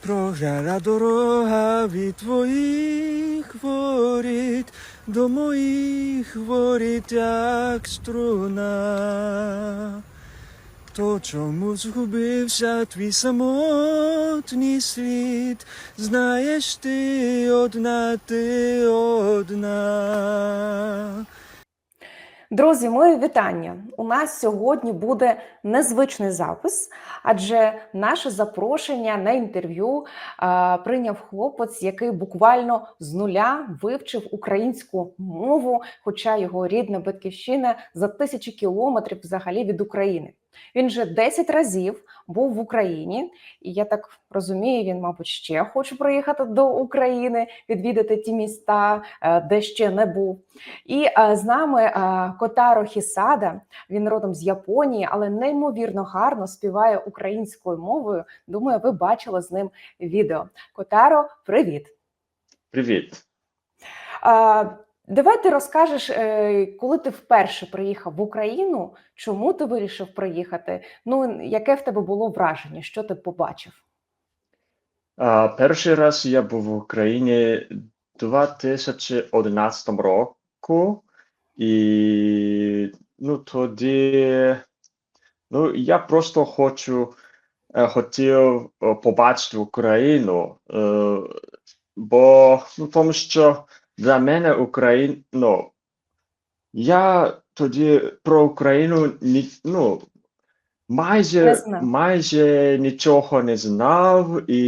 Програла дорога від твоїх воріт до моїх воріт, як струна. То чому згубився твій самотній слід, знаєш ти одна, ти одна. Друзі, мої вітання! У нас сьогодні буде незвичний запис, адже наше запрошення на інтерв'ю прийняв хлопець, який буквально з нуля вивчив українську мову, хоча його рідна батьківщина за тисячі кілометрів взагалі від України. Він вже 10 разів був в Україні, і я так розумію, він, мабуть, ще хоче приїхати до України, відвідати ті міста, е, де ще не був. І е, з нами е, Котаро Хісада. Він родом з Японії, але неймовірно гарно співає українською мовою. Думаю, ви бачили з ним відео. Котаро, привіт! Привіт. Давай ти розкажеш, е, коли ти вперше приїхав в Україну, чому ти вирішив приїхати? Ну, яке в тебе було враження? Що ти побачив? Перший раз я був в Україні 2011 року, і ну, тоді ну, я просто хочу, е, хотів е, побачити Україну, бо ну, тому що для мене Україна, ну, я тоді про Україну ні, ну, майже, знав. майже нічого не знав і,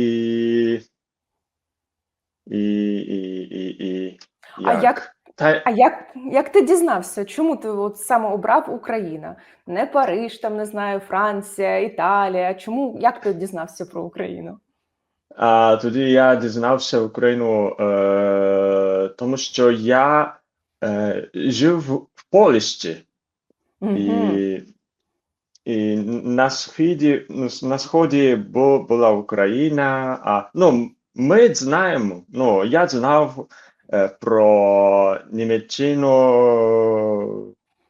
і, і, і, і А як Та, А як, як ти дізнався, чому ти от саме обрав Україна? Не Париж, там не знаю, Франція, Італія. Чому як ти дізнався про Україну? А, тоді я дізнався Україну, е, тому що я е, жив в Польщі. Мгм. І, і на сході, на сході бу- була Україна. А, ну, ми знаємо, ну, я знав е, про Німеччину,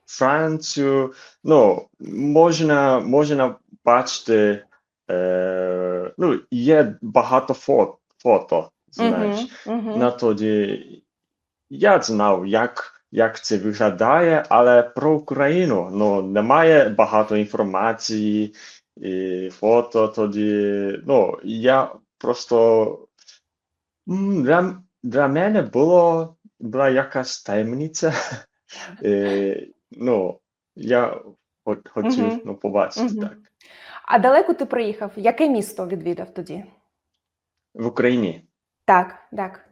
Францію. Ну, можна, можна бачити, е, ну, є багато фото, фото знаєш. Мгм, мгм. На тоді я знав, як, як це виглядає, але про Україну ну, немає багато інформації і фото тоді. Ну, я просто для, для мене було була якась таємниця. Е, ну, я хо- хотів Мгм. ну, побачити Мгм. так. А далеко ти приїхав? Яке місто відвідав тоді? В Україні. Так, так.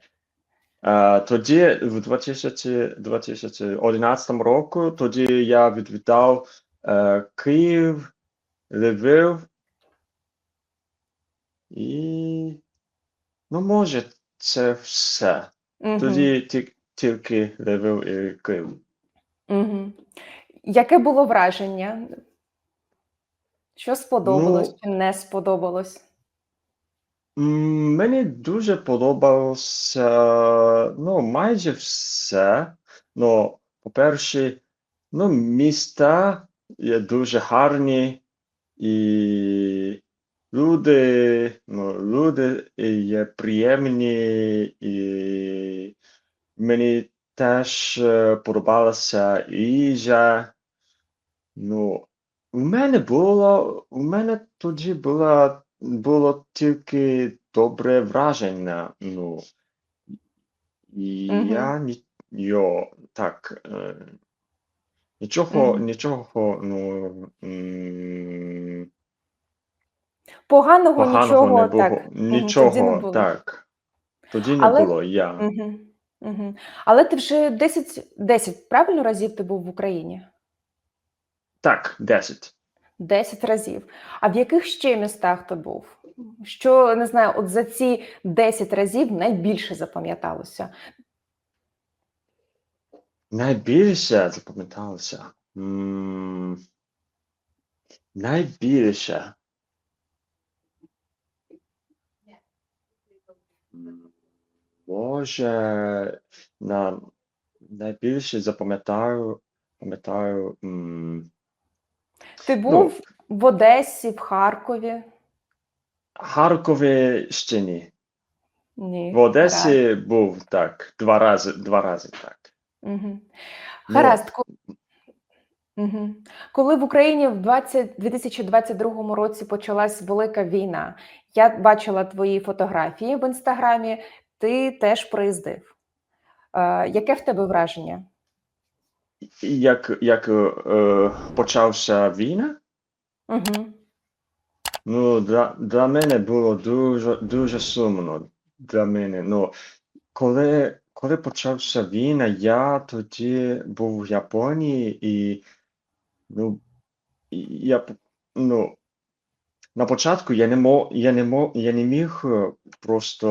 Тоді, в 2000, 2011 року, тоді я відвідав е, Київ, Львів і, ну, може, це все. Мгм. Тоді ті- тільки Львів і Київ. Мгм. Яке було враження? Що сподобалось, Ну, чи не сподобалось? м, мені дуже подобалося, ну, майже все. Ну, по-перше, ну, міста є дуже гарні, і люди, ну, люди є приємні, і мені теж е, подобалася їжа. Ну, у мене було, у мене тоді було, було тільки добре враження. Ну, і Мгм. я ні, йо, так, е, нічого, Мгм. нічого, ну, м, Поганого поганого нічого не було, так. Мгм. Тоді не нічого, було. так, тоді не Але було, я. Мгм. Мгм. Але ти вже 10, 10 правильно разів ти був в Україні? Так, 10. 10 разів. А в яких ще містах ти був? Що не знаю, от за ці 10 разів найбільше запам'яталося? Найбільше запам'яталося. Найбільше. М, Може, на найбільше запам'ятаю, пам'ятаю, Ти ну, був в Одесі, в Харкові? Харкові ще ні. Ні. В Одесі був так, два рази, два рази так. Угу. Ну, Гаразд. Мгм. Коли в Україні в 20, 2022 році почалась велика війна, я бачила твої фотографії в інстаграмі, ти теж приїздив. Е, яке в тебе враження? Як, як е, почався війна, Угу. ну, для, для мене було дуже, дуже сумно. Для мене. Ну, коли, коли почався війна, я тоді був в Японії і ну, я, ну, на початку я не мог, я не мог, я не міг е, просто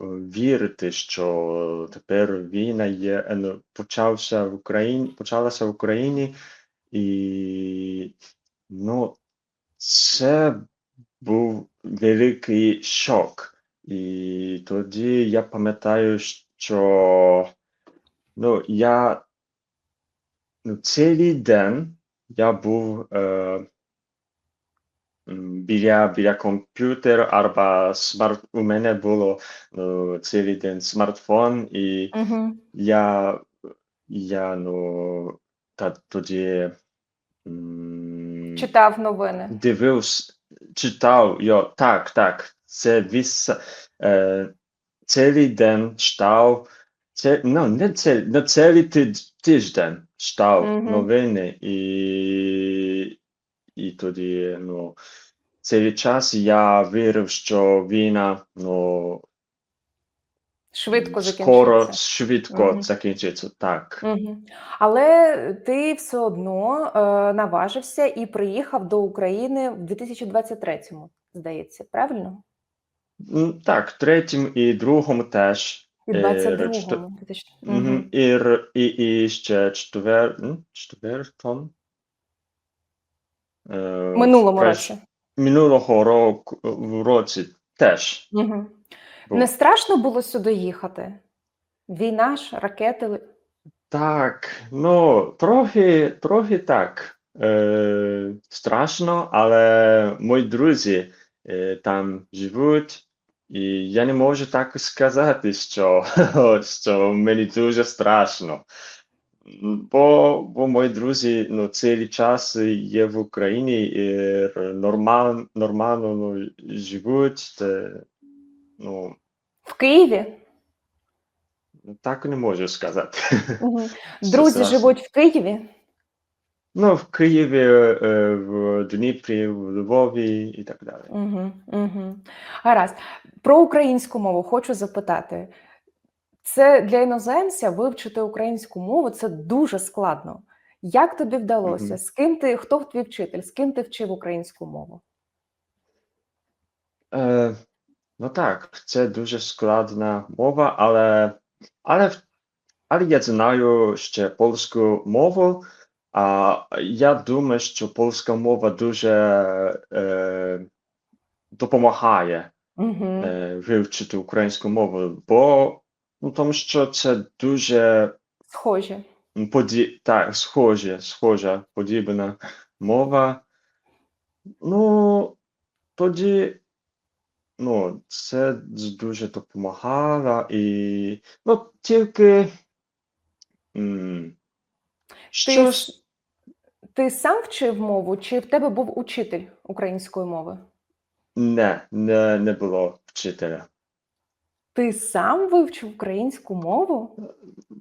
е, вірити, що тепер війна є, е, ну, почався в Україні, почалася в Україні, і ну, це був великий шок. І тоді я пам'ятаю, що ну, я ну, цілий день я був е, біля, біля комп'ютера або смарт. У мене було ну, цілий день смартфон, і Угу. я, я ну, та, тоді м, Читав новини. дивився, читав його. Так, так. Це віс, е, цілий день читав. Це, ну, не, це, не цілий тиждень читав Мгм. новини і, і тоді, ну, цей час я вірив, що війна, ну, Швидко скоро, закінчився. швидко Мгм. закінчиться. Так. Угу. Але ти все одно е, наважився і приїхав до України в 2023-му, здається, правильно? Так, третім і другому теж. І Е, 22-му. 2000 Мгм. Мгм. І, і, і ще четвер, четвертом. Е, Минулому преш- році. Минулого року в році теж. Угу. був. Не страшно було сюди їхати? Війна ж, ракети. Так, ну, трохи, трохи так. Е, страшно, але мої друзі е, там живуть, і я не можу так сказати, що, що мені дуже страшно. Бо, бо мої друзі ну, цілий час є в Україні і нормально, нормально ну, живуть. Те, ну, В Києві? так не можу сказати. Угу. Друзі страшно. живуть в Києві? Ну, в Києві, е, в Дніпрі, в Львові і так далі. Угу. Угу. Гаразд. Про українську мову хочу запитати. Це для іноземця вивчити українську мову це дуже складно. Як тобі вдалося? З ким ти, хто твій вчитель? З ким ти вчив українську мову? Е, ну так, це дуже складна мова, але, але, але я знаю ще польську мову, а я думаю, що польська мова дуже е, допомагає е, вивчити українську мову, бо ну, тому що це дуже Схожі. Поді... Так, схожа, схожа, подібна мова. Ну, тоді, ну, це дуже допомагало і, ну, тільки, м, Ти, щось, с- ти сам вчив мову, чи в тебе був учитель української мови? не, не, не було вчителя. Ти сам вивчив українську мову?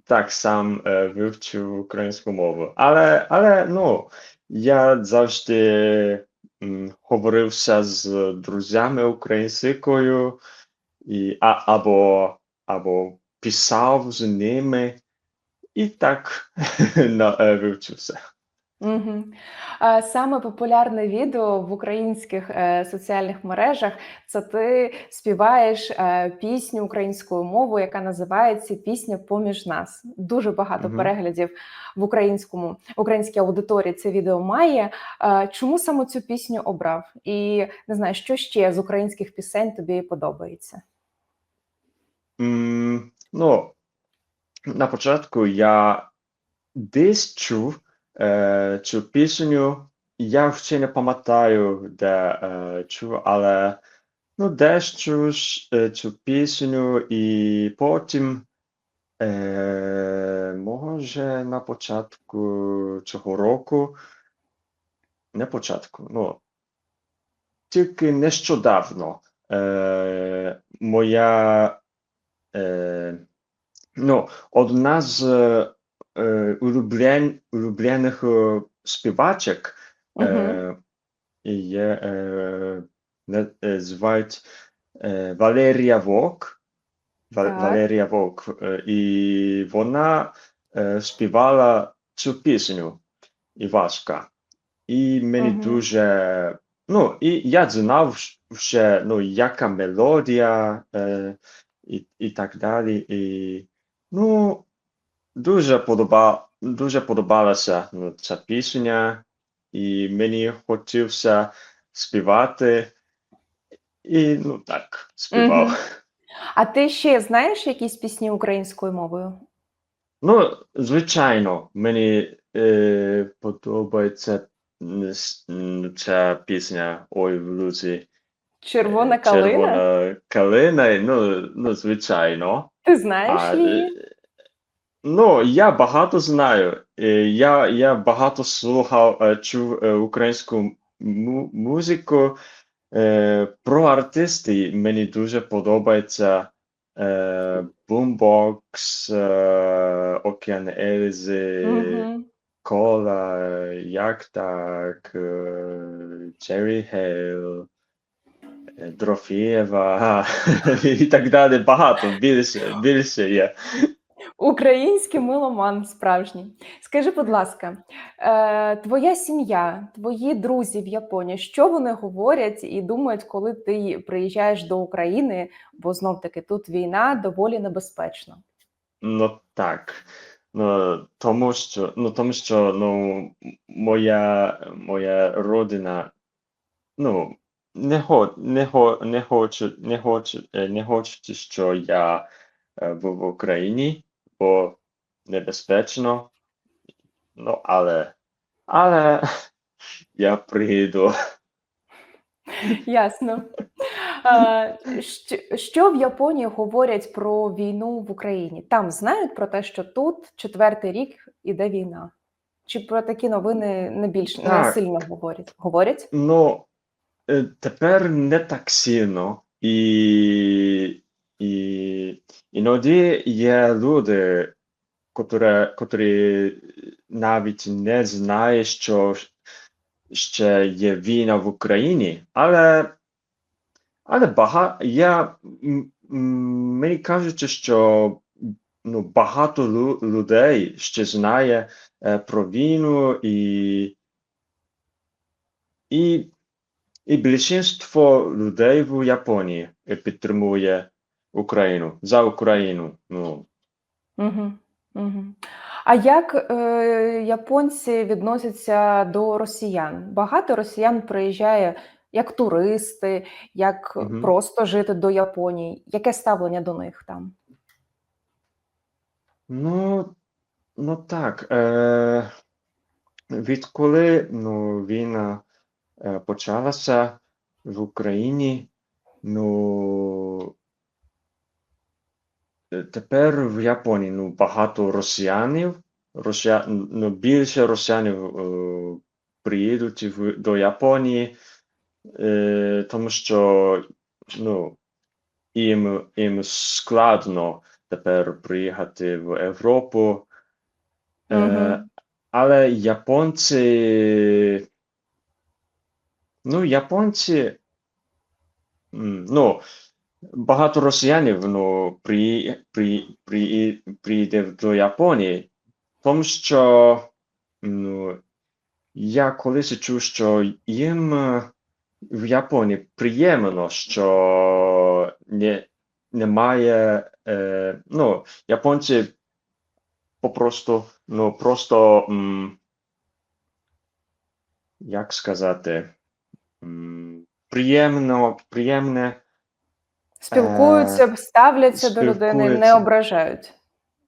Так сам е, вивчив українську мову. Але, але, ну, я завжди м, говорився з друзями українською, і, а, або, або писав з ними, і так на, е, вивчився. Угу. Саме популярне відео в українських е, соціальних мережах це ти співаєш е, пісню українською мовою, яка називається Пісня поміж нас. Дуже багато Мгм. переглядів в українському українській аудиторії це відео має. Е, Чому саме цю пісню обрав? І не знаю, що ще з українських пісень тобі подобається? М, ну, на початку я десь чув е, цю пісню. Я ще не пам'ятаю, де е, чув, але Ну, дещо ж е, цю пісню, і потім, е, може, на початку цього року, не початку, ну, тільки нещодавно е, моя, е, ну, одна з улюблен, улюблених е, співачок е, є, е, е, звають е, Валерія Вок. Ва- Валерія Вок. Е, і вона е, співала цю пісню Івашка. І мені дуже. Ну, і я знав ще, ну, яка мелодія е, і, і так далі. І, ну, дуже, подоба, дуже подобалася ну, ця пісня, і мені хотілося співати. І ну так, співав. А ти ще знаєш якісь пісні українською мовою? Ну, звичайно, мені е, подобається ця пісня Ой в лузі. Червона е, калина? Червона калина. Ну, ну, звичайно. Ти знаєш її? Ну, я багато знаю. Е, Я, я багато слухав, е, чув е, українську му- музику. Е, Про артисти мені дуже подобається е, Boombox, е, Океан Ельзи, Мгм. Кола, е, Як так, Джері Хейл, Дрофієва і так далі. Багато, більше, більше є. Український миломан справжній. Скажи, будь ласка, е, твоя сім'я, твої друзі в Японії, що вони говорять і думають, коли ти приїжджаєш до України, бо знов таки тут війна доволі небезпечно. Ну так. Ну, тому що, ну, тому що ну, моя, моя родина ну, не, хо, не, хо, не, хоче, не, хоче, е, не хочуть, що я е, був в Україні, бо небезпечно. Ну, але, але я приїду. Ясно. Що, в Японії говорять про війну в Україні? Там знають про те, що тут четвертий рік іде війна. Чи про такі новини не більш не сильно говорять? Говорять? Ну, е, тепер не так сильно. І, і іноді є люди, котрі, котрі навіть не знають, що ще є війна в Україні, але, але багато, я, мені кажуть, що ну, багато лю- людей ще знає е, про війну і, і, і більшість людей в Японії підтримує Україну, за Україну. Ну, Угу, угу. А як е, японці відносяться до росіян? Багато росіян приїжджає як туристи, як Мгм. просто жити до Японії. Яке ставлення до них там? Ну, ну так. Е, відколи ну, війна е, почалася в Україні, ну, тепер в Японії ну, багато росіянів, росія, ну, більше росіянів е, приїдуть в, до Японії, е, тому що ну, їм, їм складно тепер приїхати в Європу. Е, Мгм. але японці, ну, японці, ну, багато росіянів ну, при, при, при, приїде до Японії, тому що ну, я колись чув, що їм е, в Японії приємно, що не, немає, е, ну, японці попросту, ну, просто, м, як сказати, м, приємно, приємне, Спілкуються, ставляться до людини, не ображають.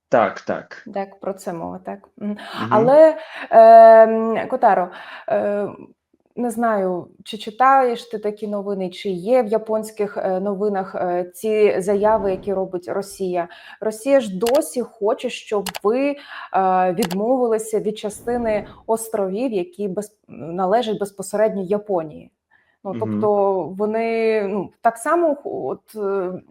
так, так. Так, про це мова, так. Мгм. Але, е, Котаро, е, не знаю, чи читаєш ти такі новини, чи є в японських е, новинах е, ці заяви, які робить Росія. Росія ж досі хоче, щоб ви е, відмовилися від частини островів, які без, належать безпосередньо Японії. Ну тобто вони ну так само, от е,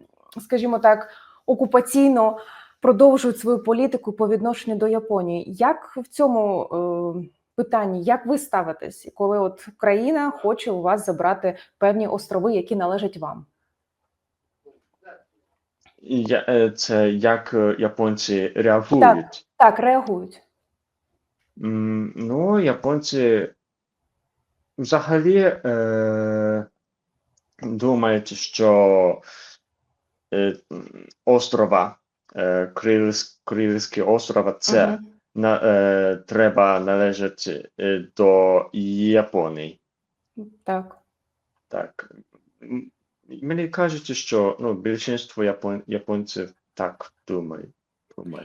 скажімо так, окупаційно продовжують свою політику по відношенню до Японії. Як в цьому е, питанні, як ви ставитесь, коли от країна хоче у вас забрати певні острови, які належать вам? Я, е, це як японці реагують. Так, реагують. Ну, японці взагалі е, думають, що е, острова, е, Крильс- Крильські острова, це Мгм. на, е, треба належати е, до Японії. Так. Так. Мені кажуть, що ну, більшість япон, японців так думають.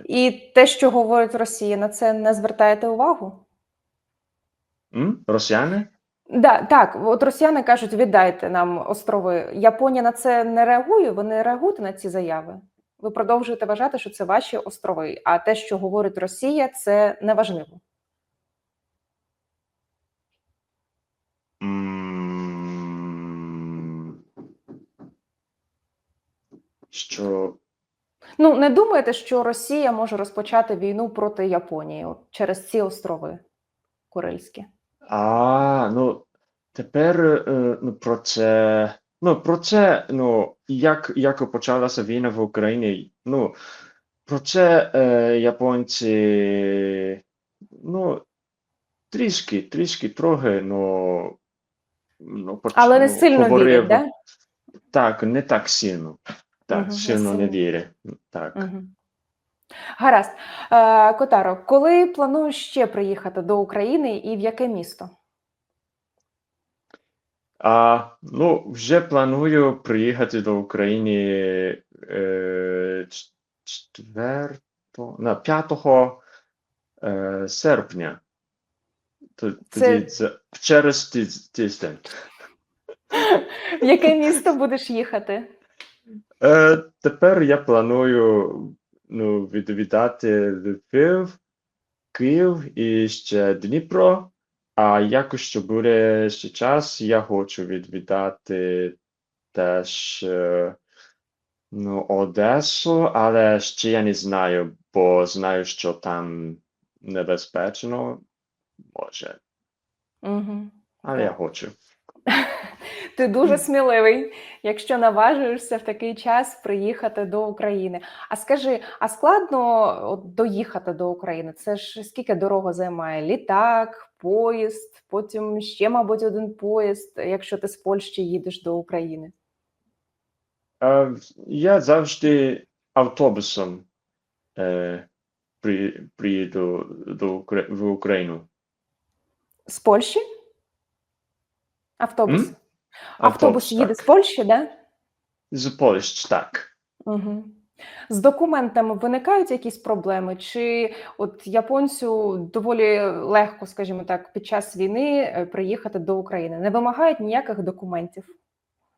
І те, що говорить Росія, на це не звертаєте увагу? М? Росіяни? Да, так, от росіяни кажуть, віддайте нам острови. Японія на це не реагує. Ви не реагуєте на ці заяви. Ви продовжуєте вважати, що це ваші острови. А те, що говорить Росія, це неважливо. Що Ну не думаєте, що Росія може розпочати війну проти Японії от, через ці острови Курильські? А, ну тепер е, ну, про це. Ну, про це, ну, як, як почалася війна в Україні, ну, про це е, японці, ну, трішки, трішки, трохи, ну, ну, поч- Але не сильно говорив. вірять, да? Так, не так сильно. Так, не сильно не сильно. вірять. Так. Угу. Гаразд. Е, Котаро, коли плануєш ще приїхати до України і в яке місто? А, ну, вже планую приїхати до України е, четверто, на 5 е, серпня. Це- Тоді через тиж- тиждень. В яке місто будеш їхати? Е, тепер я планую ну, відвідати Львів, Київ і ще Дніпро. А якось що буде ще час, я хочу відвідати теж е, ну, Одесу, але ще я не знаю, бо знаю, що там небезпечно, може, Угу. але я хочу. Ти дуже сміливий, якщо наважуєшся в такий час приїхати до України. А скажи, а складно от, доїхати до України? Це ж скільки дорога займає? Літак, поїзд, потім ще, мабуть, один поїзд, якщо ти з Польщі їдеш до України. Е, я завжди автобусом е, при, приїду до в Україну. З Польщі? Автобус. М? Автобус їде з. Польщі, да? З Польщі, так. Угу. З документами виникають якісь проблеми? Чи от японцю доволі легко, скажімо так, під час війни е, приїхати до України? Не вимагають ніяких документів,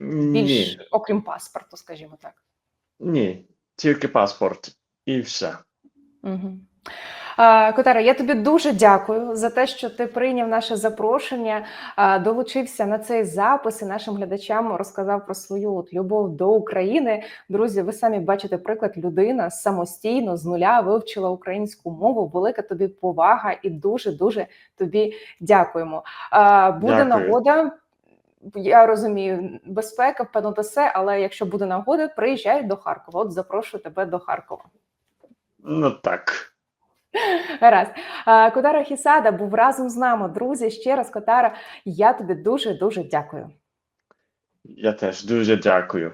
більш Ні, окрім паспорту, скажімо так. ні, тільки паспорт і все. Угу. Котара, я тобі дуже дякую за те, що ти прийняв наше запрошення, долучився на цей запис і нашим глядачам розказав про свою от любов до України. Друзі, ви самі бачите приклад людина самостійно з нуля вивчила українську мову. Велика тобі повага і дуже дуже тобі дякуємо. Буде Дякую. нагода. Я розумію, безпека, певно, та все, але якщо буде нагода, приїжджай до Харкова. От запрошую тебе до Харкова. Ну так. Гаразд. Котара Хісада був разом з нами. Друзі, ще раз, Котара, я тобі дуже дуже дякую. Я теж дуже дякую.